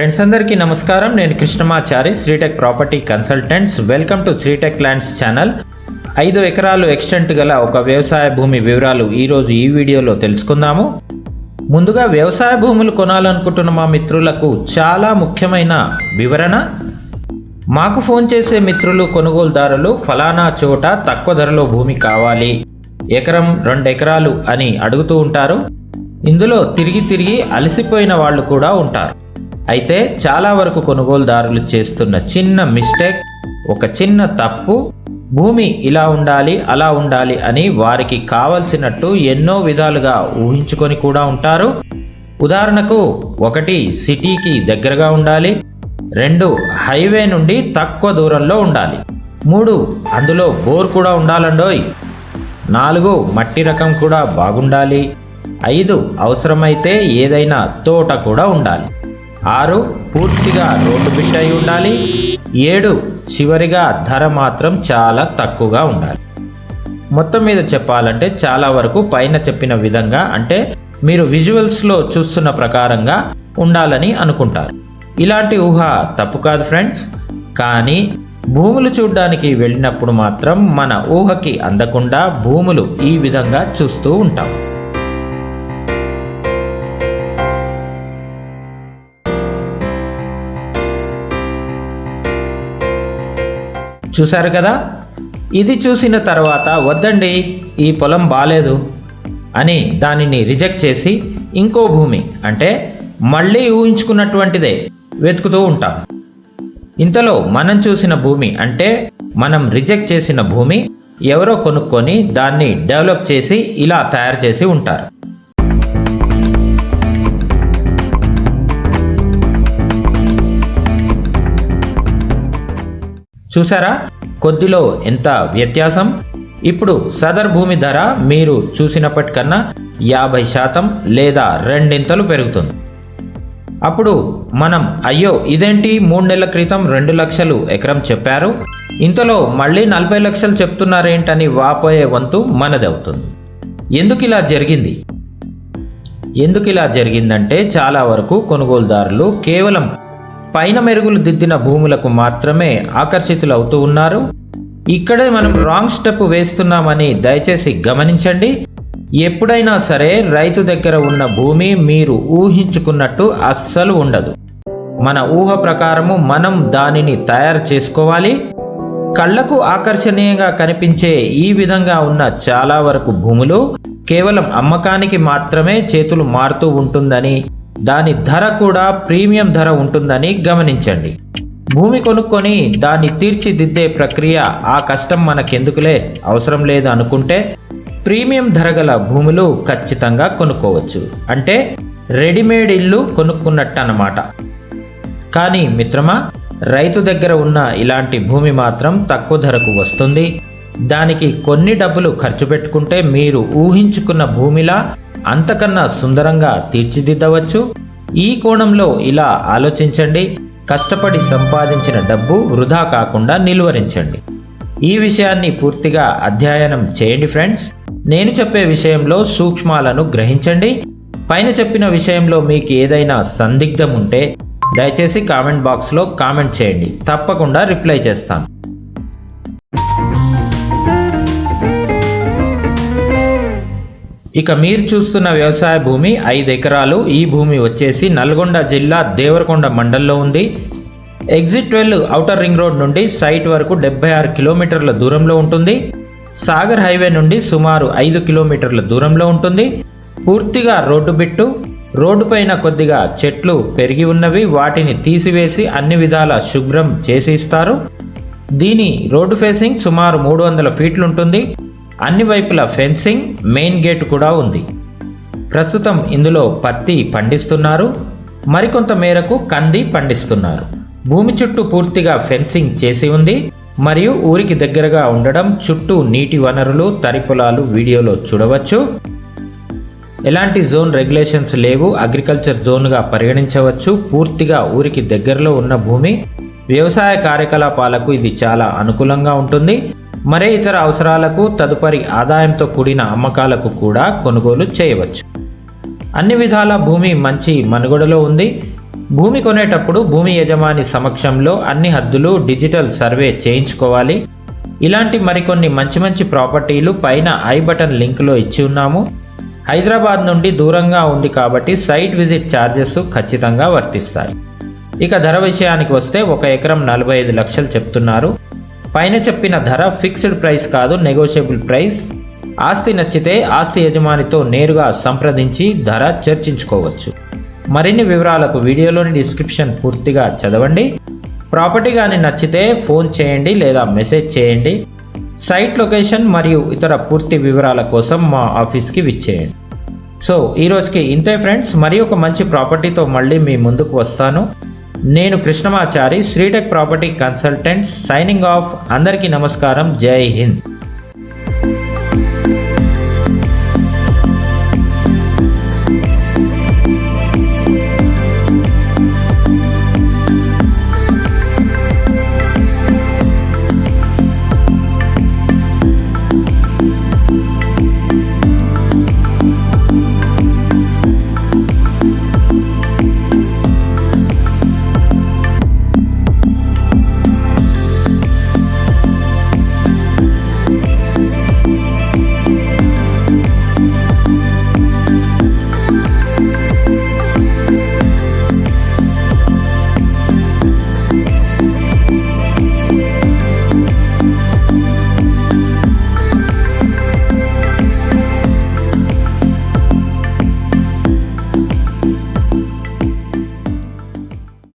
Friends అందరికీ నమస్కారం. నేను Krishnamachari Sritech property consultants welcome to Sritech lands channel ఐదు ఎకరాలు ఎక్స్టెంట్ గల ఒక వ్యవసాయ భూమి వివరాలు ఈరోజు ఈ వీడియోలో తెలుసుకుందాము. ముందుగా వ్యవసాయ భూములు కొనాలనుకుంటున్న మా మిత్రులకు చాలా ముఖ్యమైన వివరణ. మాకు ఫోన్ చేసే మిత్రులు కొనుగోలుదారులు ఫలానా చోట తక్కువ ధరలో భూమి కావాలి. ఎకరం రెండు ఎకరాలు అని అడుగుతూ ఉంటారు. ఇందులో తిరిగి తిరిగి అలసిపోయిన వాళ్ళు కూడా ఉంటారు. అయితే చాలా వరకు కొనుగోలుదారులు చేస్తున్న చిన్న మిస్టేక్ ఒక చిన్న తప్పు భూమి ఇలా ఉండాలి అలా ఉండాలి అని వారికి కావలసినట్టు ఎన్నో విధాలుగా ఊహించుకొని కూడా ఉంటారు. ఉదాహరణకు ఒకటి సిటీకి దగ్గరగా ఉండాలి రెండు హైవే నుండి తక్కువ దూరంలో ఉండాలి మూడు అందులో బోర్ కూడా ఉండాలండోయ్ నాలుగు మట్టి రకం కూడా బాగుండాలి ఐదు అవసరమైతే ఏదైనా తోట కూడా ఉండాలి. ఆరు పూర్తిగా రోడ్డు బిట్ అయి ఉండాలి. ఏడు చివరిగా ధర మాత్రం చాలా తక్కువగా ఉండాలి. మొత్తం మీద చెప్పాలంటే చాలా వరకు పైన చెప్పిన విధంగా అంటే మీరు విజువల్స్లో చూస్తున్న ప్రకారంగా ఉండాలని అనుకుంటారు. ఇలాంటి ఊహ తప్పు కాదు ఫ్రెండ్స్ కానీ భూములు చూడడానికి వెళ్ళినప్పుడు మాత్రం మన ఊహకి అందకుండా భూములు ఈ విధంగా చూస్తూ ఉంటాం. చూశారు కదా? ఇది చూసిన తర్వాత వద్దండి ఈ పొలం బాలేదు అని దానిని రిజెక్ట్ చేసి ఇంకో భూమి అంటే మళ్ళీ ఊహించుకున్నటువంటిదే వెతుకుతూ ఉంటాం. ఇంతలో మనం చూసిన భూమి అంటే మనం రిజెక్ట్ చేసిన భూమి ఎవరో కొనుక్కొని దాన్ని డెవలప్ చేసి ఇలా తయారు చేసి ఉంటారు. చూసారా కొద్దిలో ఎంత వ్యత్యాసం? ఇప్పుడు సదర్ భూమి ధర మీరు చూసినప్పటికన్నా యాభై శాతం లేదా రెండింతలు పెరుగుతుంది. అప్పుడు మనం అయ్యో ఇదేంటి? మూడు నెలల క్రితం రెండు లక్షలు ఎకరం చెప్పారు. ఇంతలో మళ్ళీ నలభై లక్షలు చెప్తున్నారేంటని వాపోయే వంతు మనదవుతుంది. ఎందుకు ఇలా జరిగింది? ఎందుకు ఇలా జరిగిందంటే చాలా వరకు కొనుగోలుదారులు కేవలం పైన మెరుగులు దిద్దిన భూములకు మాత్రమే ఆకర్షితులు అవుతూ ఉన్నారు. ఇక్కడే మనం రాంగ్ స్టెప్ వేస్తున్నామని దయచేసి గమనించండి. ఎప్పుడైనా సరే రైతు దగ్గర ఉన్న భూమి మీరు ఊహించుకున్నట్టు అస్సలు ఉండదు. మన ఊహ ప్రకారము మనం దానిని తయారు చేసుకోవాలి. కళ్ళకు ఆకర్షణీయంగా కనిపించే ఈ విధంగా ఉన్న చాలా వరకు భూములు కేవలం అమ్మకానికి మాత్రమే చేతులు మారుతూ ఉంటుందని దాని ధర కూడా ప్రీమియం ధర ఉంటుందని గమనించండి. భూమి కొనుక్కొని దాన్ని తీర్చిదిద్దే ప్రక్రియ ఆ కష్టం మనకెందుకులే? అవసరం లేదు అనుకుంటే ప్రీమియం ధర గల భూములు ఖచ్చితంగా కొనుక్కోవచ్చు. అంటే రెడీమేడ్ ఇల్లు కొనుక్కున్నట్టు అన్నమాట కానీ మిత్రమా రైతు దగ్గర ఉన్న ఇలాంటి భూమి మాత్రం తక్కువ ధరకు వస్తుంది. దానికి కొన్ని డబ్బులు ఖర్చు పెట్టుకుంటే మీరు ఊహించుకున్న భూమిలా అంతకన్నా సుందరంగా తీర్చిదిద్దవచ్చు. ఈ కోణంలో ఇలా ఆలోచించండి. కష్టపడి సంపాదించిన డబ్బు వృధా కాకుండా నిలువరించండి. ఈ విషయాన్ని పూర్తిగా అధ్యయనం చేయండి ఫ్రెండ్స్. నేను చెప్పే విషయంలో సూక్ష్మాలను గ్రహించండి. పైన చెప్పిన విషయంలో మీకు ఏదైనా సందిగ్ధం ఉంటే దయచేసి కామెంట్ బాక్స్లో కామెంట్ చేయండి. తప్పకుండా రిప్లై చేస్తాను. ఇక మీరు చూస్తున్న వ్యవసాయ భూమి ఐదు ఎకరాలు. ఈ భూమి వచ్చేసి నల్గొండ జిల్లా దేవరకొండ మండల్లో ఉంది. Exit twelve outer ring road నుండి సైట్ వరకు డెబ్బై ఆరు కిలోమీటర్ల దూరంలో ఉంటుంది. సాగర్ హైవే నుండి సుమారు ఐదు కిలోమీటర్ల దూరంలో ఉంటుంది. పూర్తిగా రోడ్డు బిట్టు. రోడ్డు పైన కొద్దిగా చెట్లు పెరిగి ఉన్నవి. వాటిని తీసివేసి అన్ని విధాల శుభ్రం చేసి ఇస్తారు. దీని రోడ్డు ఫేసింగ్ సుమారు మూడు వందల ఫీట్లు ఉంటుంది. అన్ని వైపుల ఫెన్సింగ్ మెయిన్ గేట్ కూడా ఉంది. ప్రస్తుతం ఇందులో పత్తి పండిస్తున్నారు. మరికొంత మేరకు కంది పండిస్తున్నారు. భూమి చుట్టూ పూర్తిగా ఫెన్సింగ్ చేసి ఉంది. మరియు ఊరికి దగ్గరగా ఉండడం చుట్టూ నీటి వనరులు తరి పొలాలు వీడియోలో చూడవచ్చు. ఎలాంటి జోన్ రెగ్యులేషన్స్ లేవు. అగ్రికల్చర్ జోన్గా పరిగణించవచ్చు. పూర్తిగా ఊరికి దగ్గరలో ఉన్న భూమి. వ్యవసాయ కార్యకలాపాలకు ఇది చాలా అనుకూలంగా ఉంటుంది. మరే ఇతర అవసరాలకు తదుపరి ఆదాయంతో కూడిన అమ్మకాలకు కూడా కొనుగోలు చేయవచ్చు. అన్ని విధాల భూమి మంచి మనుగడలో ఉంది. భూమి కొనేటప్పుడు భూమి యజమాని సమక్షంలో అన్ని హద్దులు డిజిటల్ సర్వే చేయించుకోవాలి. ఇలాంటి మరికొన్ని మంచి మంచి ప్రాపర్టీలు పైన ఐ బటన్ లింక్లో ఇచ్చి ఉన్నాము. హైదరాబాద్ నుండి దూరంగా ఉంది కాబట్టి సైట్ విజిట్ ఛార్జెస్ ఖచ్చితంగా వర్తిస్తాయి. ఇక ధర విషయానికి వస్తే ఒక ఎకరం నలభై ఐదు లక్షలు చెప్తున్నారు. పైన చెప్పిన ధర ఫిక్స్డ్ ప్రైస్ కాదు నెగోషియబుల్ ప్రైస్ ఆస్తి నచ్చితే ఆస్తి యజమానితో నేరుగా సంప్రదించి ధర చర్చించుకోవచ్చు. మరిన్ని వివరాలకు వీడియోలోని డిస్క్రిప్షన్ పూర్తిగా చదవండి. ప్రాపర్టీ కానీ నచ్చితే ఫోన్ చేయండి లేదా మెసేజ్ చేయండి. సైట్ లొకేషన్ మరియు ఇతర పూర్తి వివరాల కోసం మా ఆఫీస్కి విచ్చేయండి. సో ఈ రోజుకి ఇంతే ఫ్రెండ్స్. మరి ఒక మంచి ప్రాపర్టీతో మళ్ళీ మీ ముందుకు వస్తాను. నేను Krishnamachari Sritech property consultant signing off అందరికీ నమస్కారం జై హింద్.